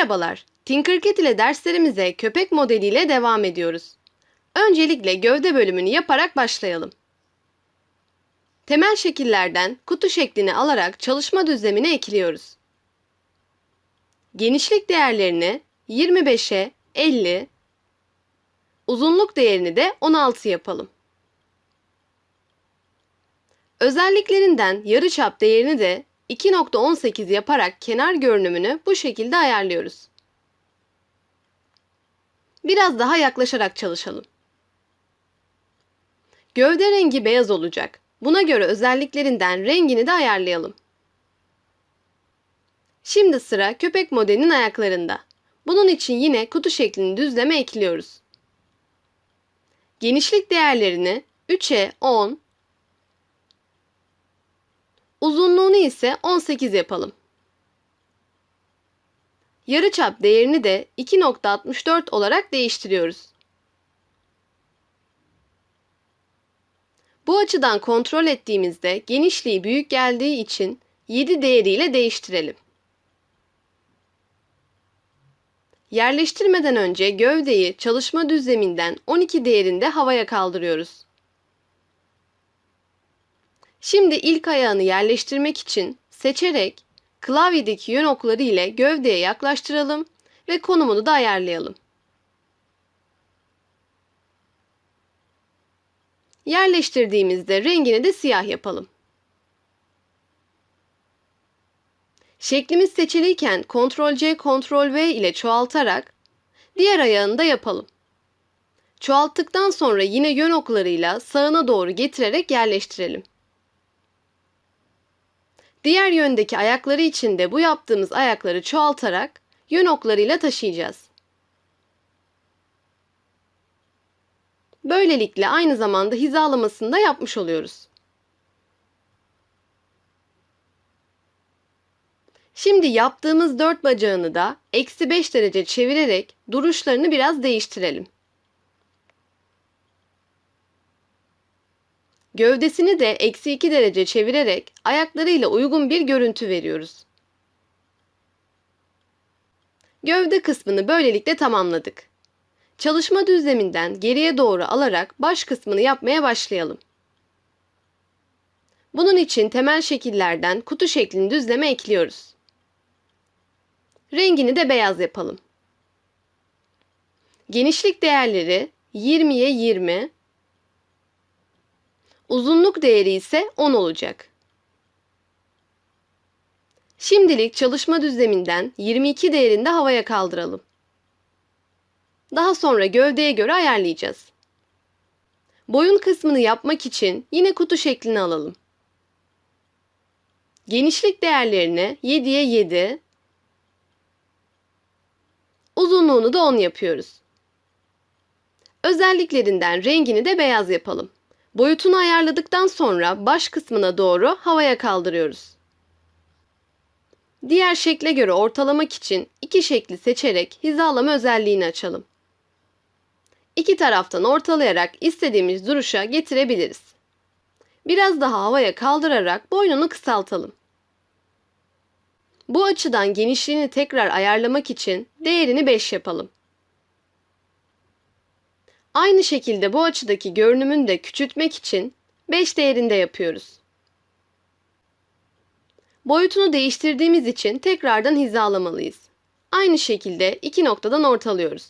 Merhabalar, Tinkercad ile derslerimize köpek modeliyle devam ediyoruz. Öncelikle gövde bölümünü yaparak başlayalım. Temel şekillerden kutu şeklini alarak çalışma düzlemine ekliyoruz. Genişlik değerlerini 25'e 50, uzunluk değerini de 16 yapalım. Özelliklerinden yarıçap değerini de 2.18 yaparak kenar görünümünü bu şekilde ayarlıyoruz. Biraz daha yaklaşarak çalışalım. Gövde rengi beyaz olacak. Buna göre özelliklerinden rengini de ayarlayalım. Şimdi sıra köpek modelinin ayaklarında. Bunun için yine kutu şeklini düzleme ekliyoruz. Genişlik değerlerini 3'e 10, Uzunluğunu ise 18 yapalım. Yarıçap değerini de 2.64 olarak değiştiriyoruz. Bu açıdan kontrol ettiğimizde genişliği büyük geldiği için 7 değeriyle değiştirelim. Yerleştirmeden önce gövdeyi çalışma düzleminden 12 değerinde havaya kaldırıyoruz. Şimdi ilk ayağını yerleştirmek için seçerek klavyedeki yön okları ile gövdeye yaklaştıralım ve konumunu da ayarlayalım. Yerleştirdiğimizde rengini de siyah yapalım. Şeklimiz seçiliyken Ctrl C Ctrl V ile çoğaltarak diğer ayağını da yapalım. Çoğalttıktan sonra yine yön oklarıyla sağına doğru getirerek yerleştirelim. Diğer yöndeki ayakları için de bu yaptığımız ayakları çoğaltarak yön oklarıyla taşıyacağız. Böylelikle aynı zamanda hizalamasını da yapmış oluyoruz. Şimdi yaptığımız dört bacağını da eksi 5 derece çevirerek duruşlarını biraz değiştirelim. Gövdesini de eksi 2 derece çevirerek ayaklarıyla uygun bir görüntü veriyoruz. Gövde kısmını böylelikle tamamladık. Çalışma düzleminden geriye doğru alarak baş kısmını yapmaya başlayalım. Bunun için temel şekillerden kutu şeklini düzleme ekliyoruz. Rengini de beyaz yapalım. Genişlik değerleri 20'ye 20, Uzunluk değeri ise 10 olacak. Şimdilik çalışma düzleminden 22 değerinde havaya kaldıralım. Daha sonra gövdeye göre ayarlayacağız. Boyun kısmını yapmak için yine kutu şeklini alalım. Genişlik değerlerini 7'ye 7, uzunluğunu da 10 yapıyoruz. Özelliklerinden rengini de beyaz yapalım. Boyutunu ayarladıktan sonra baş kısmına doğru havaya kaldırıyoruz. Diğer şekle göre ortalamak için iki şekli seçerek hizalama özelliğini açalım. İki taraftan ortalayarak istediğimiz duruşa getirebiliriz. Biraz daha havaya kaldırarak boynunu kısaltalım. Bu açıdan genişliğini tekrar ayarlamak için değerini 5 yapalım. Aynı şekilde bu açıdaki görünümünü de küçültmek için 5 değerinde yapıyoruz. Boyutunu değiştirdiğimiz için tekrardan hizalamalıyız. Aynı şekilde iki noktadan ortalıyoruz.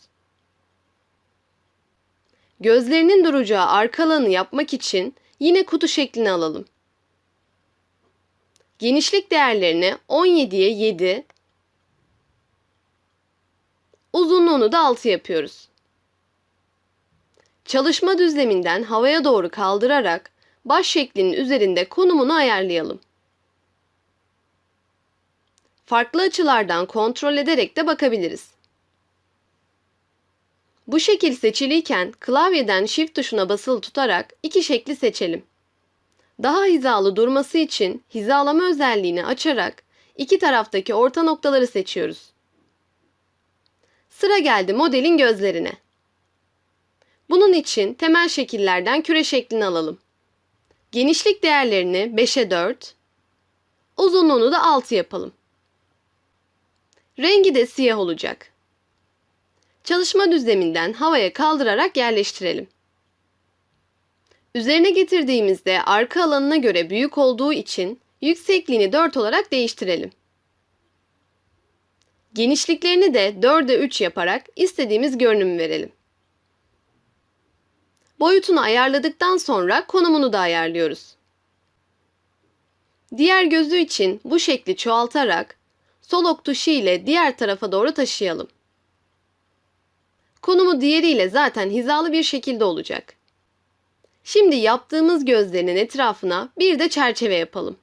Gözlerinin duracağı arka alanı yapmak için yine kutu şeklini alalım. Genişlik değerlerini 17'ye 7, uzunluğunu da 6 yapıyoruz. Çalışma düzleminden havaya doğru kaldırarak baş şeklinin üzerinde konumunu ayarlayalım. Farklı açılardan kontrol ederek de bakabiliriz. Bu şekil seçiliyken klavyeden Shift tuşuna basılı tutarak iki şekli seçelim. Daha hizalı durması için hizalama özelliğini açarak iki taraftaki orta noktaları seçiyoruz. Sıra geldi modelin gözlerine. Bunun için temel şekillerden küre şeklini alalım. Genişlik değerlerini 5'e 4, uzunluğunu da 6 yapalım. Rengi de siyah olacak. Çalışma düzleminden havaya kaldırarak yerleştirelim. Üzerine getirdiğimizde arka alanına göre büyük olduğu için yüksekliğini 4 olarak değiştirelim. Genişliklerini de 4'e 3 yaparak istediğimiz görünümü verelim. Boyutunu ayarladıktan sonra konumunu da ayarlıyoruz. Diğer gözü için bu şekli çoğaltarak sol ok tuşu ile diğer tarafa doğru taşıyalım. Konumu diğeriyle zaten hizalı bir şekilde olacak. Şimdi yaptığımız gözlerinin etrafına bir de çerçeve yapalım.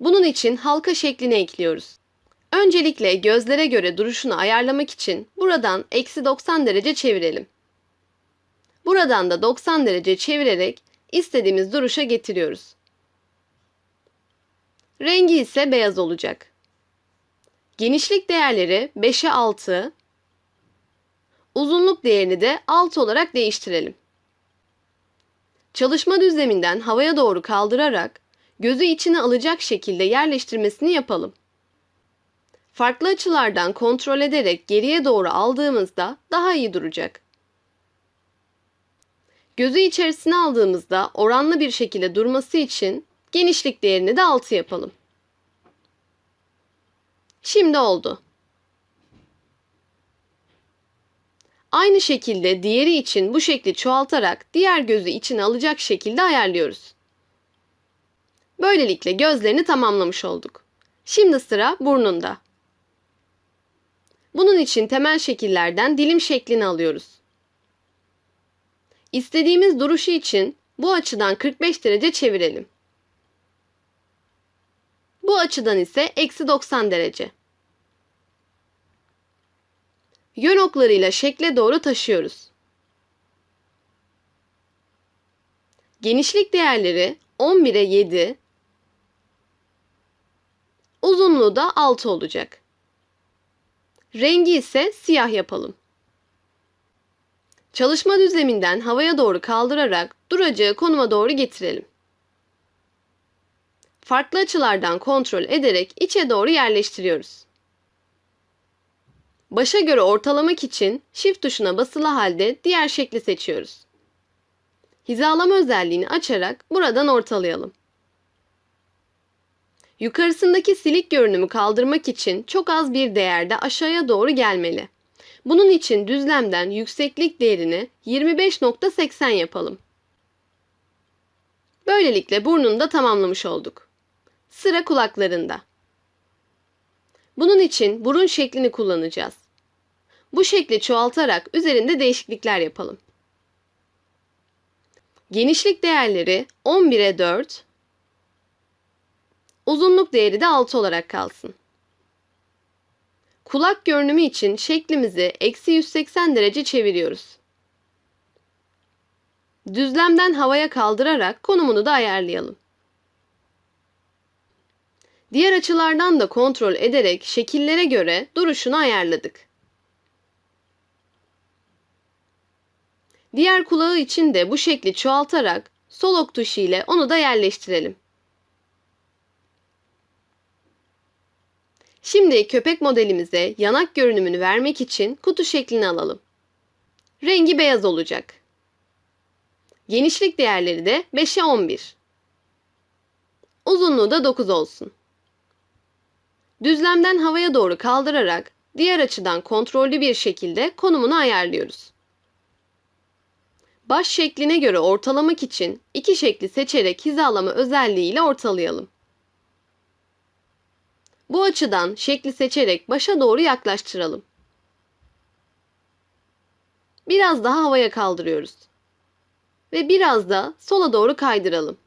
Bunun için halka şeklini ekliyoruz. Öncelikle gözlere göre duruşunu ayarlamak için buradan eksi 90 derece çevirelim. Buradan da 90 derece çevirerek istediğimiz duruşa getiriyoruz. Rengi ise beyaz olacak. Genişlik değerleri 5'e 6, uzunluk değerini de 6 olarak değiştirelim. Çalışma düzleminden havaya doğru kaldırarak gözü içine alacak şekilde yerleştirmesini yapalım. Farklı açılardan kontrol ederek geriye doğru aldığımızda daha iyi duracak. Gözü içerisine aldığımızda oranlı bir şekilde durması için genişlik değerini de 6 yapalım. Şimdi oldu. Aynı şekilde diğeri için bu şekli çoğaltarak diğer gözü içine alacak şekilde ayarlıyoruz. Böylelikle gözlerini tamamlamış olduk. Şimdi sıra burnunda. Bunun için temel şekillerden dilim şeklini alıyoruz. İstediğimiz duruşu için bu açıdan 45 derece çevirelim. Bu açıdan ise eksi 90 derece. Yön oklarıyla şekle doğru taşıyoruz. Genişlik değerleri 11'e 7, uzunluğu da 6 olacak. Rengi ise siyah yapalım. Çalışma düzleminden havaya doğru kaldırarak duracağı konuma doğru getirelim. Farklı açılardan kontrol ederek içe doğru yerleştiriyoruz. Başa göre ortalamak için Shift tuşuna basılı halde diğer şekli seçiyoruz. Hizalama özelliğini açarak buradan ortalayalım. Yukarısındaki silik görünümü kaldırmak için çok az bir değerde aşağıya doğru gelmeli. Bunun için düzlemden yükseklik değerini 25.80 yapalım. Böylelikle burnunu da tamamlamış olduk. Sıra kulaklarında. Bunun için burun şeklini kullanacağız. Bu şekli çoğaltarak üzerinde değişiklikler yapalım. Genişlik değerleri 11'e 4, uzunluk değeri de 6 olarak kalsın. Kulak görünümü için şeklimizi eksi 180 derece çeviriyoruz. Düzlemden havaya kaldırarak konumunu da ayarlayalım. Diğer açılardan da kontrol ederek şekillere göre duruşunu ayarladık. Diğer kulağı için de bu şekli çoğaltarak sol ok tuşu ile onu da yerleştirelim. Şimdi köpek modelimize yanak görünümünü vermek için kutu şeklini alalım. Rengi beyaz olacak. Genişlik değerleri de 5'e 11. Uzunluğu da 9 olsun. Düzlemden havaya doğru kaldırarak diğer açıdan kontrollü bir şekilde konumunu ayarlıyoruz. Baş şekline göre ortalamak için iki şekli seçerek hizalama özelliğiyle ortalayalım. Bu açıdan şekli seçerek başa doğru yaklaştıralım. Biraz daha havaya kaldırıyoruz. Ve biraz da sola doğru kaydıralım.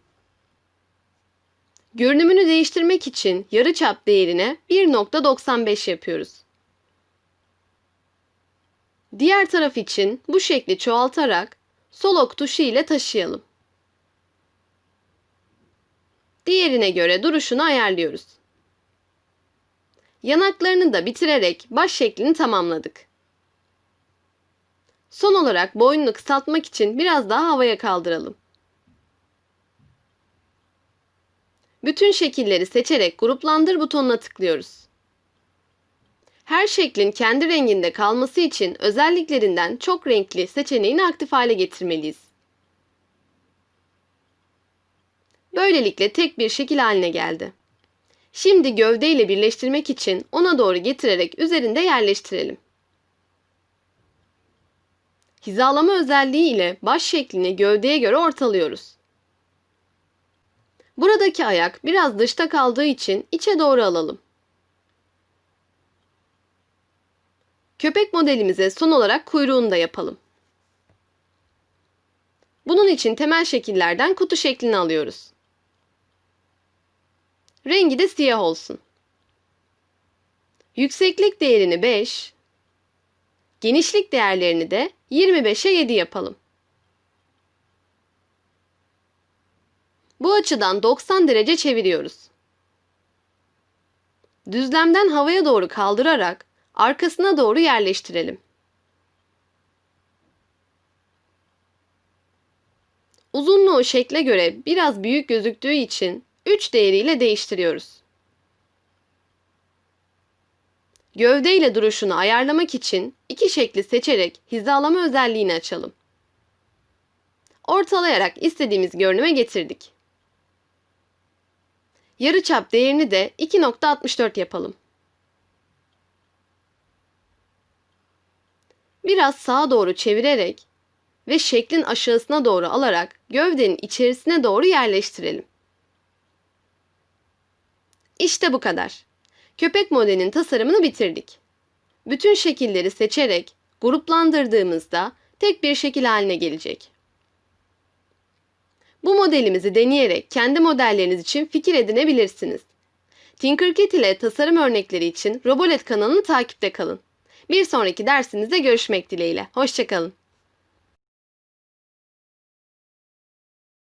Görünümünü değiştirmek için yarıçap değerine 1.95 yapıyoruz. Diğer taraf için bu şekli çoğaltarak sol ok tuşu ile taşıyalım. Diğerine göre duruşunu ayarlıyoruz. Yanaklarını da bitirerek baş şeklini tamamladık. Son olarak boynunu kısaltmak için biraz daha havaya kaldıralım. Bütün şekilleri seçerek gruplandır butonuna tıklıyoruz. Her şeklin kendi renginde kalması için özelliklerinden çok renkli seçeneğini aktif hale getirmeliyiz. Böylelikle tek bir şekil haline geldi. Şimdi gövde ile birleştirmek için ona doğru getirerek üzerinde yerleştirelim. Hizalama özelliği ile baş şeklini gövdeye göre ortalıyoruz. Buradaki ayak biraz dışta kaldığı için içe doğru alalım. Köpek modelimize son olarak kuyruğunu da yapalım. Bunun için temel şekillerden kutu şeklini alıyoruz. Rengi de siyah olsun. Yükseklik değerini 5, genişlik değerlerini de 25'e 7 yapalım. Bu açıdan 90 derece çeviriyoruz. Düzlemden havaya doğru kaldırarak arkasına doğru yerleştirelim. Uzunluğu şekle göre biraz büyük gözüktüğü için 3 değeriyle değiştiriyoruz. Gövde ile duruşunu ayarlamak için iki şekli seçerek hizalama özelliğini açalım. Ortalayarak istediğimiz görünüme getirdik. Yarıçap değerini de 2.64 yapalım. Biraz sağa doğru çevirerek ve şeklin aşağısına doğru alarak gövdenin içerisine doğru yerleştirelim. İşte bu kadar. Köpek modelinin tasarımını bitirdik. Bütün şekilleri seçerek gruplandırdığımızda tek bir şekil haline gelecek. Bu modelimizi deneyerek kendi modelleriniz için fikir edinebilirsiniz. Tinkercad ile tasarım örnekleri için Robolet kanalını takipte kalın. Bir sonraki dersimizde görüşmek dileğiyle. Hoşçakalın.